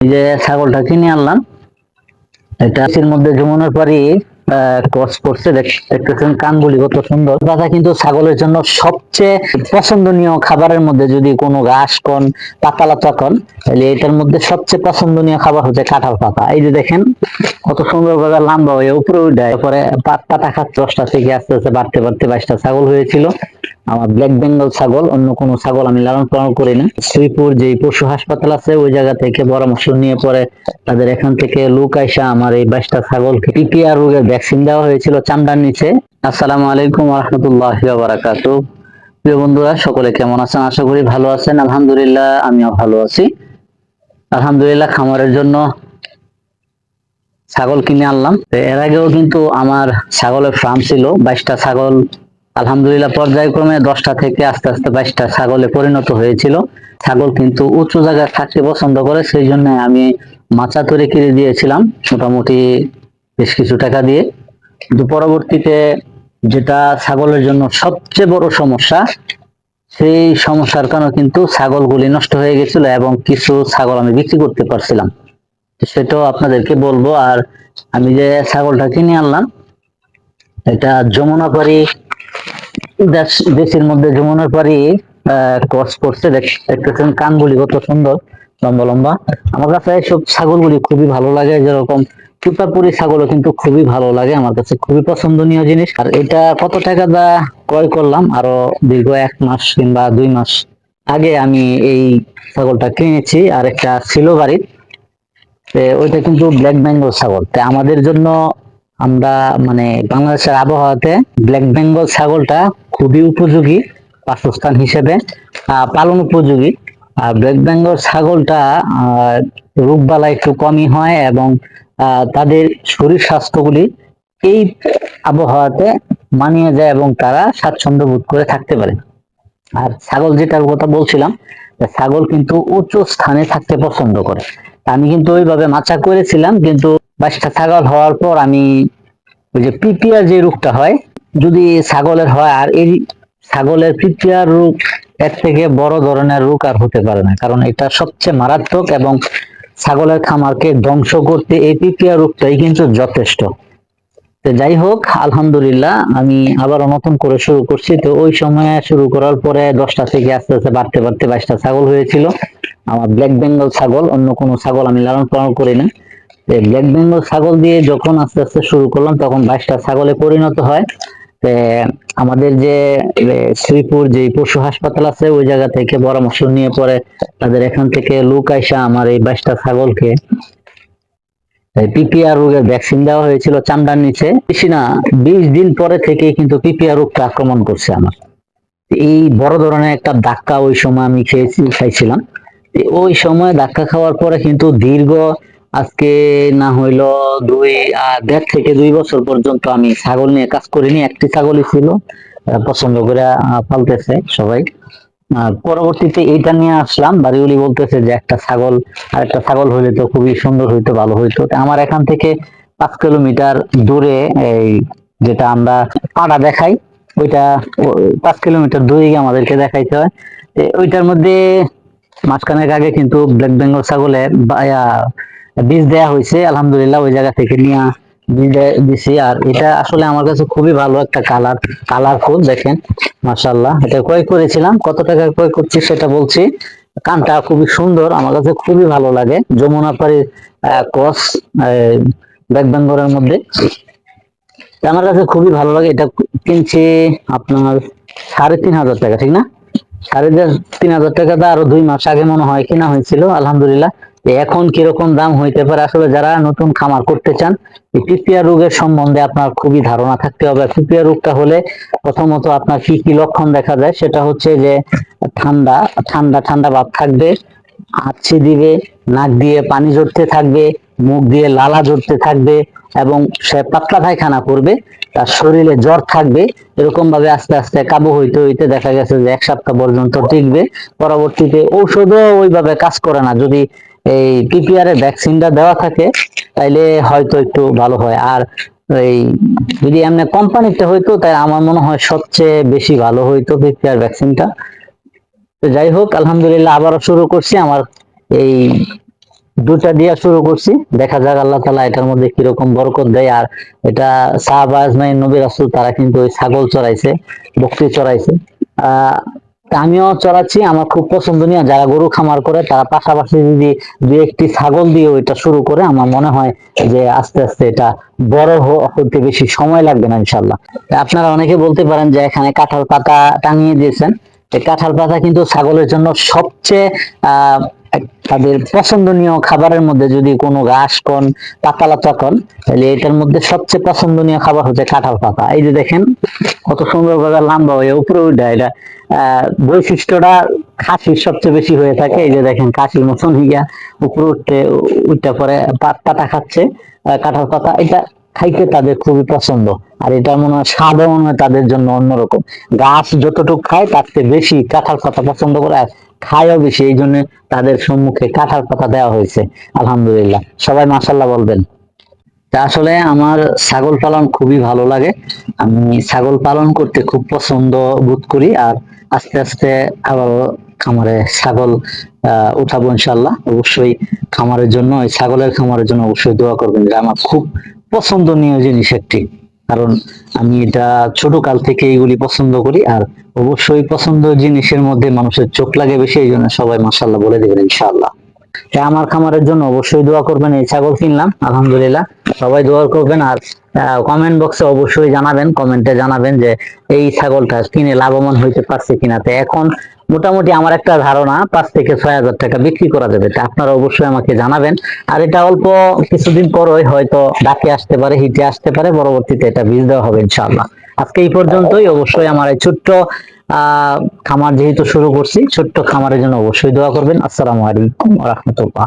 যে ছাগলটা কিনে আনলাম, এটা এর মধ্যে যমুনার পারি কস করছে দেখ- দেখতেছেন কানগুলি কত সুন্দর। দাদা কিন্তু ছাগলের জন্য সবচেয়ে পছন্দনীয় খাবারের মধ্যে যদি কোনো ঘাস, কন পাতা লাতা কন তাহলে এটার মধ্যে সবচেয়ে পছন্দনীয় খাবার হচ্ছে কাঁঠাল পাতা। এই যে দেখেন, কত সুন্দর ভাবে লম্বা হয়ে উপরে উঠে পাত পাতা খাচ্ছে, দশটা থেকে আস্তে আস্তে বাড়তে বাড়তে বাইশটা ছাগল হয়েছিল। আমার ব্ল্যাক বেঙ্গল ছাগল, অন্য কোনো ছাগল আমি লালন পালন করি না। শ্রীপুর যে পশু হাসপাতাল আছে, ওই জায়গা থেকে পরামর্শ নিয়ে পরে তাদের এখান থেকে লোক আইসা আমার এই বাইশটা ছাগলকে পিপিআর রোগের ভ্যাকসিন দেওয়া হয়েছিল চামড়ার নিচে। আসসালামু আলাইকুম রহমতুল্লাহ বারাকাত প্রিয় বন্ধুরা, সকলে কেমন আছেন? আশা করি ভালো আছেন। আলহামদুলিল্লাহ, আমিও ভালো আছি। আলহামদুলিল্লাহ, খামারের জন্য ছাগল কিনে আনলাম। এর আগেও কিন্তু আমার ছাগলের ফার্ম ছিল। বাইশটা ছাগল আলহামদুলিল্লাহ, পর্যায়ক্রমে দশটা থেকে আস্তে আস্তে বাইশটা ছাগলে পরিণত হয়েছিল। ছাগল কিন্তু উঁচু জায়গায় থাকতে পছন্দ করে, সেই জন্য আমি মাচা তৈরি কিনে দিয়েছিলাম, মোটামুটি বেশ কিছু টাকা দিয়ে। কিন্তু পরবর্তীতে যেটা ছাগলের জন্য সবচেয়ে বড় সমস্যা, সেই সমস্যার কারণে কিন্তু ছাগলগুলি নষ্ট হয়ে গেছিল এবং কিছু ছাগল আমি বিক্রি করতে পারছিলাম। সেটাও আপনাদেরকে বলব, আর আমি যে ছাগলটা কিনে আনলাম, এটা যমুনাপাড়ি দেশের মধ্যে যমুনাপাড়ি কস করছে দেখ- দেখতেছেন কানগুলি কত সুন্দর, লম্বা লম্বা। আমার কাছে সব ছাগলগুলি খুবই ভালো লাগে, যেরকম তুতাপুরি ছাগলও কিন্তু খুবই ভালো লাগে, আমার কাছে খুবই পছন্দনীয় জিনিস। আর এটা কত টাকা দা ক্রয় করলাম? আরও দীর্ঘ এক মাস কিংবা দুই মাস আগে আমি এই ছাগলটা কিনেছি, আর একটা ছিল বাড়ির। ওইটা কিন্তু ব্ল্যাক বেঙ্গল ছাগল। আমাদের জন্য আমরা মানে বাংলাদেশের আবহাওয়াতে ব্ল্যাক বেঙ্গল ছাগলটা খুবই উপযোগী বাসস্থান হিসেবে পালন উপযোগী। আর ব্ল্যাক বেঙ্গল ছাগলটা রোগবালা একটু কমই হয় এবং তাদের শরীর স্বাস্থ্যগুলি এই আবহাওয়াতে মানিয়ে যায় এবং তারা স্বাচ্ছন্দ্য বোধ করে থাকতে পারে। আর ছাগল যেটার কথা বলছিলাম ছাগল কিন্তু উঁচু স্থানে থাকতে পছন্দ করে। আমি কিন্তু ওইভাবে মাচা করেছিলাম, কিন্তু বাইশটা ছাগল হওয়ার পর আমি ওই যে পিপিআর যে রোগটা হয়, যদি ছাগলের হয়, আর এই ছাগলের পিপিআর রোগ এর থেকে বড় ধরনের রোগ আর হতে পারে না। কারণ এটা সবচেয়ে মারাত্মক এবং ছাগলের খামারকে ধ্বংস করতে এই পিপিআর রোগটাই কিন্তু যথেষ্ট। তো যাই হোক, আলহামদুলিল্লাহ, আমি আবার নতুন করে শুরু করছি। তো ওই সময় শুরু করার পরে দশটা থেকে আস্তে আস্তে বাড়তে বাড়তে বাইশটা ছাগল হয়েছিল। আমার ব্ল্যাক বেঙ্গল ছাগল, অন্য কোনো ছাগল আমি লালন পালন করি না। ব্ল্যাক বেঙ্গল ছাগল দিয়ে যখন আস্তে আস্তে শুরু করলাম, তখন বাইশটা ছাগলে পরিণত হয়। আমাদের যে শ্রীপুর যে পশু হাসপাতাল আছে, ওই জায়গা থেকে পরামর্শ নিয়ে পরে তাদের এখান থেকে লোক আইসা আমার এই বাইশটা ছাগলকে পিপিআর রোগের ভ্যাকসিন দেওয়া হয়েছিল চামড়ার নিচে। বেশি না, বিশ দিন পরে থেকে কিন্তু পিপিআর রোগটা আক্রমণ করছে আমার। এই বড় ধরনের একটা ধাক্কা ওই সময় আমি খেয়েছি, খাইছিলাম। ওই সময় ধাক্কা খাওয়ার পরে কিন্তু দীর্ঘ আজকে না হইল দুই দেড় থেকে দুই বছর পর্যন্ত আমি ছাগল নিয়ে কাজ করিনি, একটি ছাগলই ছিল পছন্দ করে পালতেছে সবাই। পরবর্তীতে এইটা নিয়ে আসলাম বাড়িগুলি বলতেছে যে একটা ছাগল আর একটা ছাগল হইলে তো খুবই সুন্দর হইতো, ভালো হইতো। আমার এখান থেকে পাঁচ কিলোমিটার দূরে এই যেটা আমরা পাড়া দেখাই, ওইটা পাঁচ কিলোমিটার দূরে গিয়ে আমাদেরকে দেখাইতে হয়। ওইটার মধ্যে মাঝখানের আগে কিন্তু ব্ল্যাক বেঙ্গল ছাগলে বীজ দেয়া হয়েছে, আলহামদুলিল্লাহ, ওই জায়গা থেকে নিয়ে আর এটা আসলে আমার কাছে খুবই ভালো একটা কালার কালারফুল দেখেন মাশাল্লাহ এটা ক্রয় করেছিলাম, কত টাকা ক্রয় করছি সেটা বলছি। কানটা খুবই সুন্দর, আমার কাছে খুবই ভালো লাগে, যমুনা পাড়ির ক্রস ব্যাক বেঙ্গলের মধ্যে। আমার কাছে খুবই ভালো লাগে, এটা কিনছি আপনার সাড়ে তিন হাজার টাকা, ঠিক না? সাড়ে তিন হাজার টাকা আরও দুই মাস আগে মনে হয় কেনা হয়েছিল, আলহামদুলিল্লাহ। এখন কীরকম দাম হইতে পারে? আসলে যারা নতুন খামার করতে চান, এই পিপিআর রোগের সম্বন্ধে আপনার খুবই ধারণা থাকতে হবে। পিপিআর রোগটা হলে প্রথমত আপনার কি কি লক্ষণ দেখা যায়? সেটা হচ্ছে যে ঠান্ডা ঠান্ডা ঠান্ডা ভাব থাকবে, হাঁচি দিবে, নাক দিয়ে পানি ঝরতে থাকবে, মুখ দিয়ে লালা ঝরতে থাকবে এবং সে পাতলা পায়খানা করবে, তার শরীরে জ্বর থাকবে এরকম ভাবে আস্তে আস্তে কাবু হইতে হইতে দেখা গেছে যে এক সপ্তাহ পর্যন্ত টিকবে। পরবর্তীতে ঔষধও ওইভাবে কাজ করে না। যদি এই পিপিআর এর ভ্যাকসিনটা দেওয়া থাকে, তাইলে হয়তো একটু ভালো হয়। আর এই যদি এমনি কোম্পানিতে হইতো, তাই আমার মনে হয় সবচেয়ে বেশি ভালো হইতো পিপিআর ভ্যাকসিনটা তো যাই হোক, আলহামদুলিল্লাহ আবারও শুরু করছি। আমার এই দুটা দিয়া শুরু করছি। দেখা যাক আল্লাহ তালা এটার মধ্যে কীরকম বরকত দেয়। আর এটা সাহাবাজ নাই নবী রাসুল, তারা কিন্তু ওই ছাগল চড়াইছে, বকরি চড়াইছে। আহ আমিও চড়াচ্ছি, আমার খুব পছন্দনীয়। যারা গরু খামার করে, তারা পাশাপাশি যদি দু একটি ছাগল দিয়ে ওইটা শুরু করে, আমার মনে হয় যে আস্তে আস্তে এটা বড় হতে বেশি সময় লাগবে না ইনশাল্লাহ আপনারা অনেকে বলতে পারেন যে এখানে কাঁঠাল পাতা টাঙিয়ে দিয়েছেন। কাঁঠাল পাতা কিন্তু ছাগলের জন্য সবচেয়ে, আহ তাদের পছন্দনীয় খাবারের মধ্যে যদি কোনো ঘাস কন পাতালাতা কন তাহলে এটার মধ্যে সবচেয়ে পছন্দনীয় খাবার হচ্ছে কাঁঠাল পাতা। এই যে দেখেন, কত সুন্দরভাবে লম্বা হয়ে উপরে উঠে এটা। বৈশিষ্ট্যটা খাসির সবচেয়ে বেশি হয়ে থাকে। এই যে দেখেন, খাসির মতন হিয়া উপরে উঠতে উঠতে পরে পাত- খাচ্ছে কাঁঠাল পাতা। এটা খাইতে তাদের খুবই পছন্দ। আর এটা মনে হয় সাধারণ তাদের জন্য অন্যরকম। গাছ যতটুকু খায়, তার বেশি কাঁঠাল পাতা পছন্দ করে। খায়ও বেশি এই জন্য তাদের সম্মুখে কাঁঠাল পাতা দেওয়া হয়েছে আলহামদুলিল্লাহ। সবাই মাসাল্লাহ বলবেন। তা আসলে আমার ছাগল পালন খুবই ভালো লাগে। আমি ছাগল পালন করতে খুব পছন্দ বোধ করি আর আস্তে আস্তে আবার খামারে ছাগল আহ, উঠাবো ইনশাল্লাহ অবশ্যই খামারের জন্য ছাগলের খামারের জন্য অবশ্যই দোয়া করবেন আমার খুব পছন্দনীয় জিনিস একটি। কারণ আমি এটা ছোট কাল থেকে এইগুলি পছন্দ করি আর অবশ্যই পছন্দ জিনিসের মধ্যে মানুষের চোখ লাগে বেশি এই জন্য সবাই মাসাল্লাহ বলে দেবেন ইনশাআল্লাহ। তাই আমার খামারের জন্য অবশ্যই দোয়া করবেন। এই ছাগল কিনলাম, আলহামদুলিল্লাহ। সবাই দোয়া করবেন আর কমেন্ট বক্সে অবশ্যই জানাবেন কমেন্টে জানাবেন যে এই ছাগলটা কিনে লাভবান হইতে পারছে কিনা। তো এখন মোটামুটি আমার একটা ধারণা, পাঁচ থেকে ছয় হাজার টাকা বিক্রি করা যাবে। তা আপনারা অবশ্যই আমাকে জানাবেন। আর এটা অল্প কিছুদিন পরই হয়তো ডাকে আসতে পারে, হিটে আসতে পারে, পরবর্তীতে এটা বীজ দেওয়া হবে ইনশাআল্লাহ। আজকে এই পর্যন্তই। অবশ্যই আমার এই ছোট্ট খামার যেহেতু শুরু করছি ছোট্ট খামারের জন্য অবশ্যই দোয়া করবেন। আসসালামু আলাইকুম রহমতুল্লাহ।